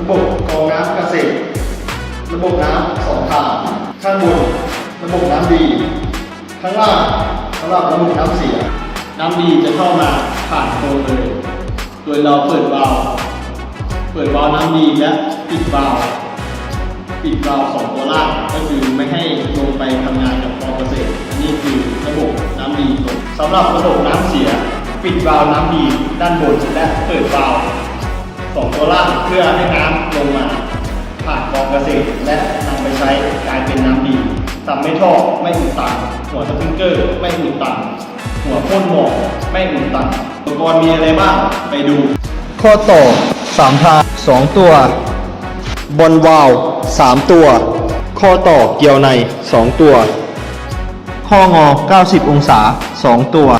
ระบบกรองน้ำเกษตร ระบบน้ำสองทางข้างบน ระบบน้ำดี ข้างล่างสำหรับระบบน้ำเสีย น้ำดีจะเข้ามาผ่านโครงเลย โดยเราเปิดวาล์วเปิดวาล์วน้ำดีและปิดวาล์วปิดวาล์วสองตัวล่างก็คือไม่ให้ลงไปทำงานกับคลองเกษตรอันนี้คือระบบน้ำดีสำหรับระบบน้ำเสีย ปิดวาล์วน้ำดีด้านบนและเปิดวาล์ว สองตัวล่าเพื่อให้น้ำลงมาผ่านกองเกษตร และนำไปใช้กลายเป็นน้ำดีทำให้ท่อไม่อุดตันหัวสปริงเกอร์ไม่อุดตันหัวพ่นหมอกไม่อุดตันอุปกรณ์มีอะไรบ้างไปดู ข้อต่อสามทางสองตัวบนวาล์วสามตัว ข้อต่อเกี่ยวในสองตัว ข้องอ 90 องศา 2 ตัว